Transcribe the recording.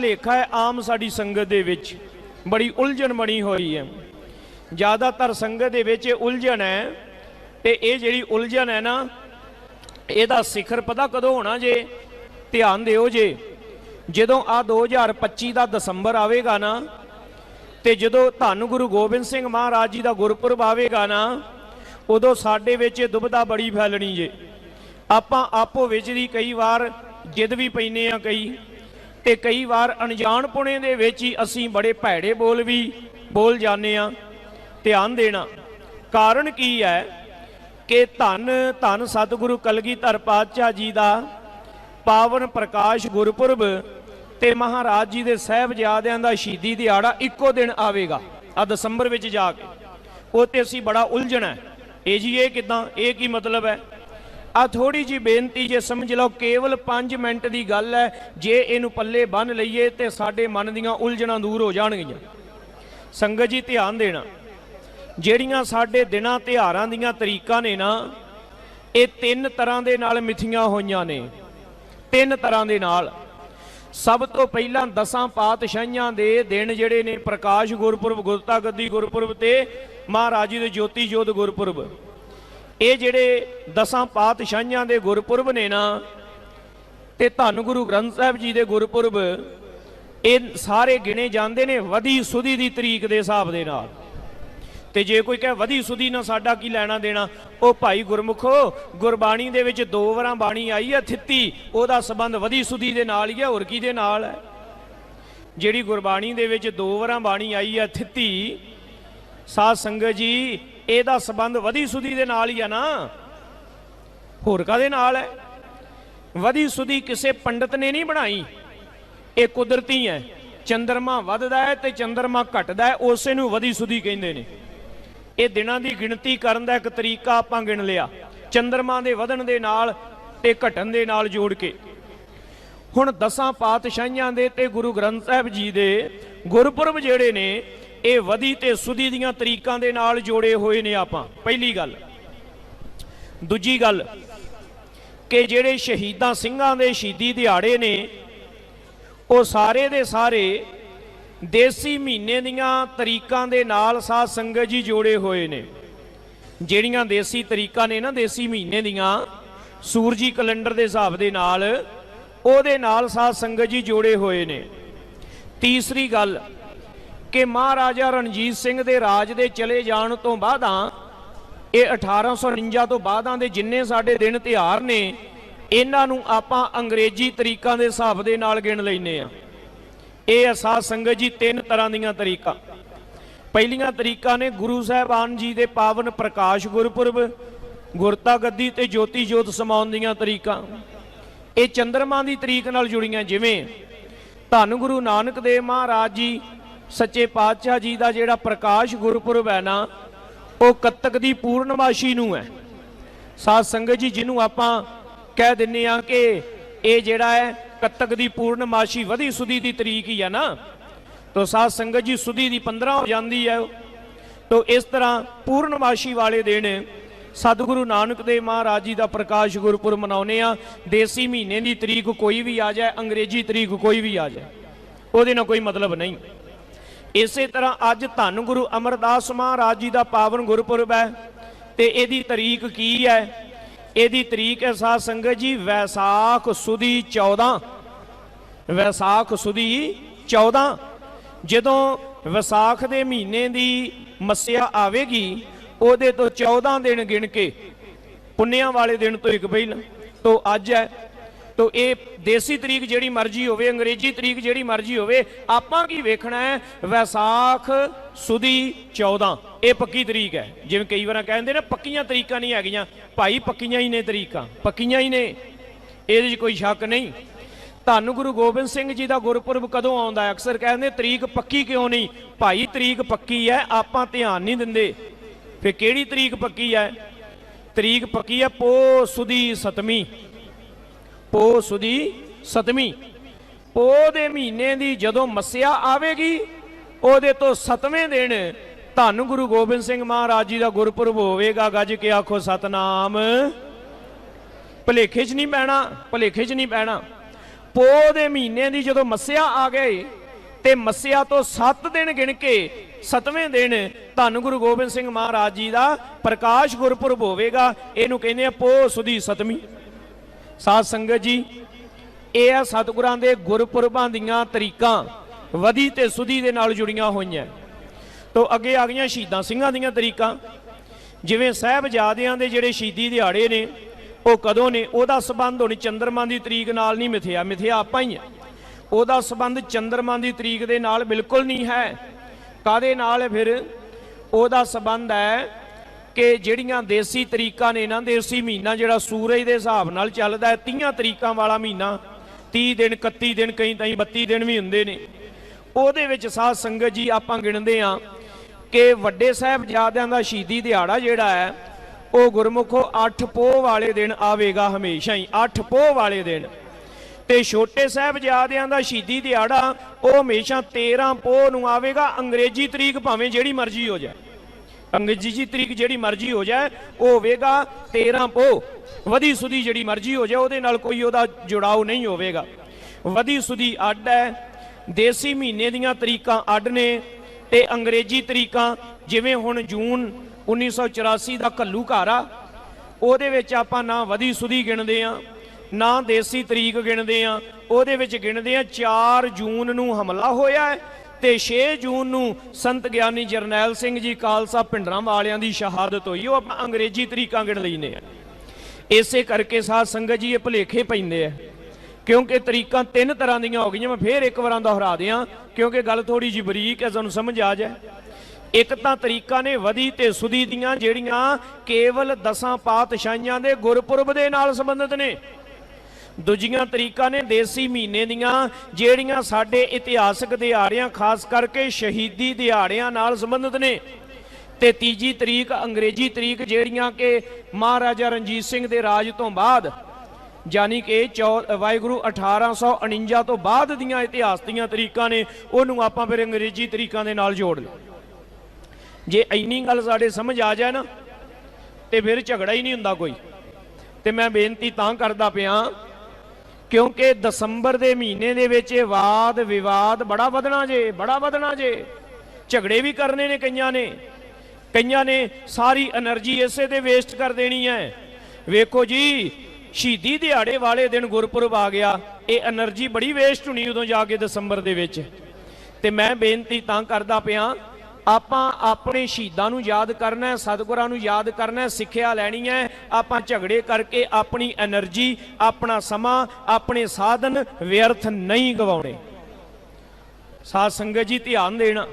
ਲੇਖਾ ਹੈ, ਆਮ ਸਾਡੀ ਸੰਗਤ ਦੇ ਵਿੱਚ ਬੜੀ ਉਲਝਣ ਬਣੀ ਹੋਈ ਹੈ। ਜ਼ਿਆਦਾਤਰ ਸੰਗਤ ਦੇ ਵਿੱਚ ਇਹ ਉਲਝਣ ਹੈ ਤੇ ਇਹ ਜਿਹੜੀ ਉਲਝਣ ਹੈ ਨਾ, ਇਹਦਾ ਸਿਖਰ ਪਤਾ ਕਦੋਂ ਹੋਣਾ ਜੇ? ਧਿਆਨ ਦਿਓ ਜੇ। ਜਦੋਂ ਆ 2025 ਦਾ ਦਸੰਬਰ ਆਵੇਗਾ ਨਾ, ਤੇ ਜਦੋਂ ਧੰਨ ਗੁਰੂ ਗੋਬਿੰਦ ਸਿੰਘ ਮਹਾਰਾਜ ਜੀ ਦਾ ਗੁਰਪੁਰਬ ਆਵੇਗਾ ਨਾ, ਉਦੋਂ ਸਾਡੇ ਵਿੱਚ ਇਹ ਦੁਬਿਧਾ ਬੜੀ ਫੈਲਣੀ ਜੇ। ਆਪਾਂ ਆਪੋ ਵਿੱਚ ਦੀ ਕਈ ਵਾਰ ਜਿੱਦ ਵੀ ਪੈਨੇ ਆ ਕਈ ਤੇ ਕਈ ਵਾਰ ਅਣਜਾਣਪੁਣੇ ਦੇ ਵਿੱਚ ਹੀ ਅਸੀਂ ਬੜੇ ਭੈੜੇ ਬੋਲ ਵੀ ਬੋਲ ਜਾਂਦੇ ਆ ਧਿਆਨ ਦੇਣਾ। ਕਾਰਨ ਕੀ ਹੈ ਕਿ ਧੰਨ ਧੰਨ ਸਤਿਗੁਰੂ ਕਲਗੀਧਰ ਪਾਤਸ਼ਾਹ ਜੀ ਦਾ ਪਾਵਨ ਪ੍ਰਕਾਸ਼ ਗੁਰਪੁਰਬ ਤੇ ਮਹਾਰਾਜ ਜੀ ਦੇ ਸਹਿਬਜ਼ਾਦਿਆਂ ਦਾ ਸ਼ਹੀਦੀ ਦਿਹਾੜਾ ਇੱਕੋ ਦਿਨ ਆਵੇਗਾ ਆ ਦਸੰਬਰ ਵਿੱਚ ਜਾ ਕੇ। ਉਹ ਤੇ ਅਸੀਂ ਬੜਾ ਉਲਝਣਾ ਇਹ ਜੀ ਇਹ ਕਿਦਾਂ, ਇਹ ਕੀ ਮਤਲਬ ਹੈ? ਆ ਥੋੜੀ ਜੀ ਬੇਨਤੀ ਜੇ ਸਮਝ ਲਓ, ਕੇਵਲ 5 ਮਿੰਟ ਦੀ ਗੱਲ ਹੈ, ਜੇ ਇਹਨੂੰ ਪੱਲੇ ਬੰਨ ਲਈਏ ਤੇ ਸਾਡੇ ਮਨ ਦੀਆਂ ਉਲਝਣਾਂ ਦੂਰ ਹੋ ਜਾਣਗੀਆਂ। ਸੰਗਤ ਜੀ, ਧਿਆਨ ਦੇਣਾ। ਜਿਹੜੀਆਂ ਸਾਡੇ ਦਿਨਾਂ ਤਿਉਹਾਰਾਂ ਦੀਆਂ ਤਰੀਕਾਂ ਨੇ ਨਾ, ਇਹ ਤਿੰਨ ਤਰ੍ਹਾਂ ਦੇ ਨਾਲ ਮਿਥੀਆਂ ਹੋਈਆਂ ਨੇ। ਤਿੰਨ ਤਰ੍ਹਾਂ ਦੇ ਨਾਲ। ਸਭ ਤੋਂ ਪਹਿਲਾਂ ਦਸਾਂ ਪਾਤਸ਼ਾਹੀਆਂ ਦੇ ਦਿਨ ਜਿਹੜੇ ਨੇ, ਪ੍ਰਕਾਸ਼ ਗੁਰਪੁਰਬ ਗੁਰਤਾ ਗੱਦੀ ਗੁਰਪੁਰਬ ਤੇ ਮਹਾਰਾਜ ਦੇ ਜੋਤੀ ਜੋਤ ਗੁਰਪੁਰਬ। ਇਹ ਜਿਹੜੇ ਦਸਾਂ ਪਾਤਸ਼ਾਹੀਆਂ ਦੇ ਗੁਰਪੁਰਬ ਨੇ ਨਾ, ਤੇ ਧੰਨ ਗੁਰੂ ਗ੍ਰੰਥ ਸਾਹਿਬ ਜੀ ਦੇ ਗੁਰਪੁਰਬ, ਇਹ ਸਾਰੇ ਗਿਣੇ ਜਾਂਦੇ ਨੇ ਵਧੀ ਸੁਦੀ ਦੀ ਤਰੀਕ ਦੇ ਹਿਸਾਬ ਦੇ ਨਾਲ। ਤੇ ਜੇ ਕੋਈ ਕਹੇ ਵਧੀ ਸੁਦੀ ਨਾਲ ਸਾਡਾ ਕੀ ਲੈਣਾ ਦੇਣਾ, ਉਹ ਭਾਈ ਗੁਰਮੁਖੋ, ਗੁਰਬਾਣੀ ਦੇ ਵਿੱਚ ਦੋ ਵਾਰਾਂ ਬਾਣੀ ਆਈ ਹੈ, ਥਿੱਤੀ, ਉਹਦਾ ਸਬੰਧ ਵਧੀ ਸੁਦੀ ਦੇ ਨਾਲ ਹੀ ਹੈ, ਹੋਰ ਕੀ ਦੇ ਨਾਲ ਹੈ? ਜਿਹੜੀ ਗੁਰਬਾਣੀ ਦੇ ਵਿੱਚ ਦੋ ਵਾਰਾਂ ਬਾਣੀ ਆਈ ਹੈ, ਥਿੱਤੀ, ਸਾਧ ਸੰਗਤ ਜੀ ਇਹਦਾ ਸਬੰਧ ਵਧੀ ਸੁਦੀ ਦੇ ਨਾਲ ਹੀ ਆ ਨਾ। ਹੋਰ ਕਾਦੇ ਨਾਲ ਹੈ ਵਧੀ ਸੁਦੀ ਕਿਸੇ ਪੰਡਤ ਨੇ ਨਹੀਂ ਬਣਾਈ। ਇਹ ਕੁਦਰਤੀ ਹੈ ਚੰਦਰਮਾ ਵੱਧਦਾ ਹੈ ਤੇ ਚੰਦਰਮਾ ਘਟਦਾ ਹੈ ਉਸੇ ਨੂੰ ਵਧੀ ਸੁਦੀ ਕਹਿੰਦੇ ਨੇ। ਇਹ ਦਿਨਾਂ ਦੀ ਗਿਣਤੀ ਕਰਨ ਦਾ ਇੱਕ ਤਰੀਕਾ ਆਪਾਂ ਗਿਣ ਲਿਆ। ਚੰਦਰਮਾ ਦੇ ਵਧਣ ਦੇ ਨਾਲ ਤੇ ਘਟਣ ਦੇ ਨਾਲ ਜੋੜ ਕੇ। ਹੁਣ ਦਸਾਂ ਪਾਤਸ਼ਾਹੀਆਂ ਦੇ ਤੇ ਗੁਰੂ ਗ੍ਰੰਥ ਸਾਹਿਬ ਜੀ ਦੇ ਗੁਰਪੁਰਬ ਜਿਹੜੇ ਨੇ ਇਹ ਵਧੀ ਤੇ ਸੁਧੀ ਦੀਆਂ ਤਰੀਕਾਂ ਦੇ ਨਾਲ ਜੋੜੇ ਹੋਏ ਨੇ ਆਪਾਂ। ਪਹਿਲੀ ਗੱਲ। ਦੂਜੀ ਗੱਲ, ਕਿ ਜਿਹੜੇ ਸ਼ਹੀਦਾਂ ਸਿੰਘਾਂ ਦੇ ਸ਼ਹੀਦੀ ਦਿਹਾੜੇ ਨੇ, ਉਹ ਸਾਰੇ ਦੇ ਸਾਰੇ ਦੇਸੀ ਮਹੀਨੇ ਦੀਆਂ ਤਰੀਕਾਂ ਦੇ ਨਾਲ ਸਾਧ ਸੰਗਤ ਜੀ ਜੋੜੇ ਹੋਏ ਨੇ। ਜਿਹੜੀਆਂ ਦੇਸੀ ਤਰੀਕਾਂ ਨੇ ਨਾ, ਦੇਸੀ ਮਹੀਨੇ ਦੀਆਂ, ਸੂਰਜੀ ਕੈਲੰਡਰ ਦੇ ਹਿਸਾਬ ਦੇ ਨਾਲ, ਉਹਦੇ ਨਾਲ ਸਾਧ ਸੰਗਤ ਜੀ ਜੋੜੇ ਹੋਏ ਨੇ। ਤੀਸਰੀ ਗੱਲ ਕਿ ਮਹਾਰਾਜਾ ਰਣਜੀਤ ਸਿੰਘ ਦੇ ਰਾਜ ਦੇ ਚਲੇ ਜਾਣ ਤੋਂ ਬਾਅਦਾਂ, ਇਹ 1849 ਤੋਂ ਬਾਅਦਾਂ ਦੇ ਜਿੰਨੇ ਸਾਡੇ ਦਿਨ ਤਿਉਹਾਰ ਨੇ, ਇਹਨਾਂ ਨੂੰ ਆਪਾਂ ਅੰਗਰੇਜ਼ੀ ਤਰੀਕਾਂ ਦੇ ਹਿਸਾਬ ਦੇ ਨਾਲ ਗਿਣ ਲੈਨੇ ਆ ਇਹ ਅਸਾ ਸੰਗਤ ਜੀ ਤਿੰਨ ਤਰ੍ਹਾਂ ਦੀਆਂ ਤਰੀਕਾਂ। ਪਹਿਲੀਆਂ ਤਰੀਕਾਂ ਨੇ ਗੁਰੂ ਸਾਹਿਬਾਨ ਜੀ ਦੇ ਪਾਵਨ ਪ੍ਰਕਾਸ਼ ਗੁਰਪੁਰਬ ਗੁਰਤਾ ਗੱਦੀ ਤੇ ਜੋਤੀ ਜੋਤ ਸਮਾਉਣ ਦੀਆਂ ਤਰੀਕਾਂ। ਇਹ ਚੰਦਰਮਾ ਦੀ ਤਰੀਕ ਨਾਲ ਜੁੜੀਆਂ ਜਿਵੇਂ, ਧੰਨ ਗੁਰੂ ਨਾਨਕ ਦੇਵ ਮਹਾਰਾਜ ਜੀ ਸੱਚੇ ਪਾਤਸ਼ਾਹ ਜੀ ਦਾ ਜਿਹੜਾ ਪ੍ਰਕਾਸ਼ ਗੁਰਪੁਰਬ ਹੈ ਨਾ, ਉਹ ਕੱਤਕ ਦੀ ਪੂਰਨਮਾਸ਼ੀ ਨੂੰ ਹੈ। ਸਾਧ ਸੰਗਤ ਜੀ, ਜਿਹਨੂੰ ਆਪਾਂ ਕਹਿ ਦਿੰਨੇ ਆ ਕਿ ਇਹ ਜਿਹੜਾ ਹੈ ਕੱਤਕ ਦੀ ਪੂਰਨਮਾਸ਼ੀ ਵਧੀ ਸੁਦੀ ਦੀ ਤਰੀਕ ਹੀ ਹੈ ਨਾ। ਤੋ ਸਾਧ ਸੰਗਤ ਜੀ, ਸੁਦੀ ਦੀ 15 ਹੋ ਜਾਂਦੀ ਹੈ। ਤੋ ਇਸ ਤਰ੍ਹਾਂ ਪੂਰਨਮਾਸ਼ੀ ਵਾਲੇ ਦਿਨ ਸਤਿਗੁਰੂ ਨਾਨਕ ਦੇਵ ਮਹਾਰਾਜ ਜੀ ਦਾ ਪ੍ਰਕਾਸ਼ ਗੁਰਪੁਰਬ ਮਨਾਉਨੇ ਆ। ਦੇਸੀ ਮਹੀਨੇ ਦੀ ਤਰੀਕ ਕੋਈ ਵੀ ਆ ਜਾਏ, ਅੰਗਰੇਜ਼ੀ ਤਰੀਕ ਕੋਈ ਵੀ ਆ ਜਾਏ, ਉਹਦੇ ਨਾਲ ਕੋਈ ਮਤਲਬ ਨਹੀਂ। ਇਸੇ ਤਰ੍ਹਾਂ ਅੱਜ ਧੰਨ ਗੁਰੂ ਅਮਰਦਾਸ ਮਹਾਰਾਜ ਜੀ ਦਾ ਪਾਵਨ ਗੁਰਪੁਰਬ ਹੈ ਤੇ ਇਹਦੀ ਤਰੀਕ ਕੀ ਹੈ? ਇਹਦੀ ਤਰੀਕ ਹੈ ਸਾਧ ਸੰਗਤ ਜੀ, ਵੈਸਾਖ ਸੁਦੀ 14 ਵੈਸਾਖ ਸੁਦੀ 14 ਜਦੋਂ ਵਿਸਾਖ ਦੇ ਮਹੀਨੇ ਦੀ ਮੱਸਿਆ ਆਵੇਗੀ, ਉਹਦੇ ਤੋਂ 14 ਦਿਨ ਗਿਣ ਕੇ, ਪੁੰਨਿਆਂ ਵਾਲੇ ਦਿਨ ਤੋਂ ਇੱਕ ਪਹਿਲਾਂ, ਤੋਂ ਅੱਜ ਹੈ। ਤੋ ਇਹ ਦੇਸੀ ਤਰੀਕ ਜਿਹੜੀ ਮਰਜ਼ੀ ਹੋਵੇ, ਅੰਗਰੇਜ਼ੀ ਤਰੀਕ ਜਿਹੜੀ ਮਰਜ਼ੀ ਹੋਵੇ, ਆਪਾਂ ਕੀ ਵੇਖਣਾ ਹੈ? ਵੈਸਾਖ ਸੁਦੀ 14 ਇਹ ਪੱਕੀ ਤਰੀਕ ਹੈ। ਜਿਵੇਂ ਕਈ ਵਾਰਾਂ ਕਹਿੰਦੇ ਨੇ, ਪੱਕੀਆਂ ਤਰੀਕਾਂ ਨਹੀਂ ਹੈਗੀਆਂ। ਭਾਈ, ਪੱਕੀਆਂ ਹੀ ਨੇ ਤਰੀਕਾਂ। ਪੱਕੀਆਂ ਹੀ ਨੇ। ਇਹਦੇ 'ਚ ਕੋਈ ਸ਼ੱਕ ਨਹੀਂ। ਧੰਨ ਗੁਰੂ ਗੋਬਿੰਦ ਸਿੰਘ ਜੀ ਦਾ ਗੁਰਪੁਰਬ ਕਦੋਂ ਆਉਂਦਾ ਹੈ? ਅਕਸਰ ਕਹਿੰਦੇ, ਤਰੀਕ ਪੱਕੀ ਕਿਉਂ ਨਹੀਂ? ਭਾਈ, ਤਰੀਕ ਪੱਕੀ ਹੈ, ਆਪਾਂ ਧਿਆਨ ਨਹੀਂ ਦਿੰਦੇ। ਫੇ ਕਿਹੜੀ ਤਰੀਕ ਪੱਕੀ ਹੈ? ਤਰੀਕ ਪੱਕੀ ਹੈ ਪੋ ਸੁਦੀ ਸਤਵੀਂ। ਪੋ ਸੁਦੀ ਸਤਵੀਂ। ਪੋ ਦੇ ਮਹੀਨੇ ਦੀ ਜਦੋਂ ਮੱਸਿਆ ਆਵੇਗੀ, ਉਹਦੇ ਤੋਂ ਸਤਵੇਂ ਦਿਨ ਧੰਨ ਗੁਰੂ ਗੋਬਿੰਦ ਸਿੰਘ ਮਹਾਰਾਜ ਜੀ ਦਾ ਗੁਰਪੁਰਬ ਹੋਵੇਗਾ। ਗੱਜ ਕੇ ਆਖੋ, ਸਤਨਾਮ। ਭਲੇਖੇ 'ਚ ਨਹੀਂ ਪੈਣਾ ਭਲੇਖੇ 'ਚ ਨਹੀਂ ਪੈਣਾ ਪੋਹ ਦੇ ਮਹੀਨੇ ਦੀ ਜਦੋਂ ਮੱਸਿਆ ਆ ਗਏ ਤੇ ਮੱਸਿਆ ਤੋਂ 7 ਦਿਨ ਗਿਣ ਕੇ 7ਵੇਂ ਦਿਨ ਧੰਨ ਗੁਰੂ ਗੋਬਿੰਦ ਸਿੰਘ ਮਹਾਰਾਜ ਜੀ ਦਾ ਪ੍ਰਕਾਸ਼ ਗੁਰਪੁਰਬ ਹੋਵੇਗਾ। ਇਹਨੂੰ ਕਹਿੰਦੇ ਆ ਪੋਹ ਸੁਦੀ ਸਤਵੀਂ। ਸਾਧ ਸੰਗਤ ਜੀ, ਇਹ ਆ ਸਤਿਗੁਰਾਂ ਦੇ ਗੁਰਪੁਰਬਾਂ ਦੀਆਂ ਤਰੀਕਾਂ ਵਧੀ ਤੇ ਸੁਧੀ ਦੇ ਨਾਲ ਜੁੜੀਆਂ ਹੋਈਆਂ। ਤੋਂ ਅੱਗੇ ਆ ਗਈਆਂ ਸ਼ਹੀਦਾਂ ਸਿੰਘਾਂ ਦੀਆਂ ਤਰੀਕਾਂ। ਜਿਵੇਂ ਸਾਹਿਬਜ਼ਾਦਿਆਂ ਦੇ ਜਿਹੜੇ ਸ਼ਹੀਦੀ ਦਿਹਾੜੇ ਨੇ, ਉਹ ਕਦੋਂ ਨੇ? ਉਹਦਾ ਸਬੰਧ ਹੁਣ ਚੰਦਰਮਾ ਦੀ ਤਰੀਕ ਨਾਲ ਨਹੀਂ ਮਿਥਿਆ। ਮਿਥਿਆ ਆਪਾਂ ਹੀ ਆ। ਉਹਦਾ ਸਬੰਧ ਚੰਦਰਮਾ ਦੀ ਤਰੀਕ ਦੇ ਨਾਲ ਬਿਲਕੁਲ ਨਹੀਂ ਹੈ। ਕਾਦੇ ਨਾਲ ਫਿਰ? ਉਹਦਾ ਸਬੰਧ ਹੈ ਕਿ ਜਿਹੜੀਆਂ ਦੇਸੀ ਤਰੀਕਾਂ ਨੇ ਨਾ ਦੇਸੀ ਮਹੀਨਾ ਜਿਹੜਾ ਸੂਰਜ ਦੇ ਹਿਸਾਬ ਨਾਲ ਚੱਲਦਾ ਹੈ 30 ਤਰੀਕਾਂ ਵਾਲਾ ਮਹੀਨਾ 30 ਦਿਨ 31 ਦਿਨ, ਕਈ ਤਾਈਂ 32 ਦਿਨ ਵੀ ਹੁੰਦੇ ਨੇ। ਉਹਦੇ ਵਿੱਚ ਸਾਧ ਸੰਗਤ ਜੀ ਆਪਾਂ ਗਿਣਦੇ ਆ ਕਿ ਵੱਡੇ ਸਾਹਿਬਜ਼ਾਦਿਆਂ ਦਾ ਸ਼ਹੀਦੀ ਦਿਹਾੜਾ ਜਿਹੜਾ ਹੈ, ਉਹ ਗੁਰਮੁਖੋ 8 ਪੋਹ ਵਾਲੇ ਦਿਨ ਆਵੇਗਾ ਹਮੇਸ਼ਾ ਹੀ 8 ਪੋਹ ਵਾਲੇ ਦਿਨ। ਤੇ ਛੋਟੇ ਸਾਹਿਬਜ਼ਾਦਿਆਂ ਦਾ ਸ਼ਹੀਦੀ ਦਿਹਾੜਾ, ਉਹ ਹਮੇਸ਼ਾ 13 ਪੋਹ ਨੂੰ ਆਵੇਗਾ, ਅੰਗਰੇਜ਼ੀ ਤਰੀਕ ਭਾਵੇਂ ਜਿਹੜੀ ਮਰਜ਼ੀ ਹੋ ਜਾਏ। ਅੰਗਰੇਜ਼ੀ ਤਰੀਕ ਜਿਹੜੀ ਮਰਜ਼ੀ ਹੋ ਜਾਏ, ਉਹ ਹੋਵੇਗਾ 13 ਪੋ, ਵਧੀ ਸੁਦੀ ਜਿਹੜੀ ਮਰਜ਼ੀ ਹੋ ਜਾਏ, ਉਹਦੇ ਨਾਲ ਕੋਈ ਉਹਦਾ ਜੁੜਾਓ ਨਹੀਂ ਹੋਵੇਗਾ। ਵਧੀ ਸੁਦੀ ਅੱਡ ਹੈ, ਦੇਸੀ ਮਹੀਨੇ ਦੀਆਂ ਤਰੀਕਾਂ ਅੱਡ ਨੇ ਤੇ ਅੰਗਰੇਜ਼ੀ ਤਰੀਕਾਂ, ਜਿਵੇਂ ਹੁਣ ਜੂਨ 1984 ਦਾ ਕੱਲੂ ਘਰ ਆ ਉਹਦੇ ਵਿੱਚ ਆਪਾਂ ਨਾ ਵਧੀ ਸੁਦੀ ਗਿਣਦੇ ਆ ਨਾ ਦੇਸੀ ਤਰੀਕ ਗਿਣਦੇ ਆ ਉਹਦੇ ਵਿੱਚ ਗਿਣਦੇ ਆ 4 ਜੂਨ ਨੂੰ ਹਮਲਾ ਹੋਇਆ ਤੇ 6 ਜੂਨ ਨੂੰ ਸੰਤ ਗਿਆਨੀ ਜਰਨੈਲ ਸਿੰਘ ਜੀ ਖਾਲਸਾ ਪਿੰਡਰਾਂ ਵਾਲਿਆਂ ਦੀ ਸ਼ਹਾਦਤ ਹੋਈ। ਉਹ ਆਪਾਂ ਅੰਗਰੇਜ਼ੀ ਤਰੀਕਾਂ ਗਿਣ ਲਈਨੇ ਆ। ਇਸੇ ਕਰਕੇ ਸਾਧ ਸੰਗਤ ਜੀ ਇਹ ਭੁਲੇਖੇ ਪੈਂਦੇ ਆ। ਕਿਉਂਕਿ ਤਰੀਕਾਂ ਤਿੰਨ ਤਰ੍ਹਾਂ ਦੀਆਂ ਹੋ ਗਈਆਂ, ਮੈਂ ਫੇਰ ਇੱਕ ਵਾਰਾਂ ਦੁਹਰਾ ਦਿਆਂ, ਕਿਉਂਕਿ ਗੱਲ ਥੋੜੀ ਜਿਹੀ ਬਰੀਕ ਹੈ, ਤੁਹਾਨੂੰ ਸਮਝ ਆ ਜਾਏ। ਇੱਕ ਤਾਂ ਤਰੀਕਾਂ ਨੇ ਵਧੀ ਤੇ ਸੁਦੀ ਦੀਆਂ, ਜਿਹੜੀਆਂ ਕੇਵਲ ਦਸਾਂ ਪਾਤਸ਼ਾਹੀਆਂ ਦੇ ਗੁਰਪੁਰਬ ਦੇ ਨਾਲ ਸੰਬੰਧਿਤ ਨੇ। ਦੂਜੀਆਂ ਤਰੀਕਾਂ ਨੇ ਦੇਸੀ ਮਹੀਨੇ ਦੀਆਂ, ਜਿਹੜੀਆਂ ਸਾਡੇ ਇਤਿਹਾਸਕ ਦਿਹਾੜਿਆਂ, ਖਾਸ ਕਰਕੇ ਸ਼ਹੀਦੀ ਦਿਹਾੜਿਆਂ ਨਾਲ ਸੰਬੰਧਿਤ ਨੇ। ਤੇ ਤੀਜੀ ਤਰੀਕ, ਅੰਗਰੇਜ਼ੀ ਤਰੀਕ, ਜਿਹੜੀਆਂ ਕਿ ਮਹਾਰਾਜਾ ਰਣਜੀਤ ਸਿੰਘ ਦੇ ਰਾਜ ਤੋਂ ਬਾਅਦ, ਯਾਨੀ ਕਿ ਚੌ- ਵਾਹਿਗੁਰੂ 1849 ਤੋਂ ਬਾਅਦ ਦੀਆਂ ਇਤਿਹਾਸ ਦੀਆਂ ਤਰੀਕਾਂ ਨੇ, ਉਹਨੂੰ ਆਪਾਂ ਫਿਰ ਅੰਗਰੇਜ਼ੀ ਤਰੀਕਾਂ ਦੇ ਨਾਲ ਜੋੜ ਲਓ। ਜੇ ਇੰਨੀ ਗੱਲ ਸਾਡੇ ਸਮਝ ਆ ਜਾਏ ਨਾ, ਤੇ ਫਿਰ ਝਗੜਾ ਹੀ ਨਹੀਂ ਹੁੰਦਾ ਕੋਈ। ਤੇ ਮੈਂ ਬੇਨਤੀ ਤਾਂ ਕਰਦਾ ਪਿਆ ਕਿਉਂਕਿ ਦਸੰਬਰ ਦੇ ਮਹੀਨੇ ਦੇ ਵਿੱਚ ਇਹ ਵਾਦ, ਵਿਵਾਦ ਬੜਾ ਵਧਣਾ ਜੇ, ਬੜਾ ਵਧਣਾ ਜੇ। ਝਗੜੇ ਵੀ ਕਰਨੇ ਨੇ ਕਈਆਂ ਨੇ। ਕਈਆਂ ਨੇ ਸਾਰੀ એનર્ਜੀ ਇਸੇ ਤੇ ਵੇਸਟ ਕਰ ਦੇਣੀ ਹੈ। ਵੇਖੋ ਜੀ, ਸ਼ਹੀਦੀ ਦਿਹਾੜੇ ਵਾਲੇ ਦਿਨ ਗੁਰਪੁਰਬ ਆ ਗਿਆ। ਇਹ એનર્ਜੀ ਬੜੀ ਵੇਸਟ ਹੋਣੀ ਉਦੋਂ ਜਾ ਕੇ ਦਸੰਬਰ ਦੇ ਵਿੱਚ। ਤੇ ਮੈਂ ਬੇਨਤੀ ਤਾਂ ਕਰਦਾ ਪਿਆ, ਆਪਾਂ ਆਪਣੇ ਸ਼ਹੀਦਾਂ ਨੂੰ ਯਾਦ ਕਰਨਾ ਹੈ, ਸਤਿਗੁਰਾਂ ਨੂੰ ਯਾਦ ਕਰਨਾ ਹੈ, ਸਿੱਖਿਆ ਲੈਣੀ ਹੈ। ਆਪਾਂ ਝਗੜੇ ਕਰਕੇ ਆਪਣੀ એનર્ਜੀ, ਆਪਣਾ ਸਮਾਂ, ਆਪਣੇ ਸਾਧਨ ਵਿਅਰਥ ਨਹੀਂ ਗਵਾਉਣੇ। ਸਾਧ ਸੰਗਤ ਜੀ ਧਿਆਨ ਦੇਣਾ।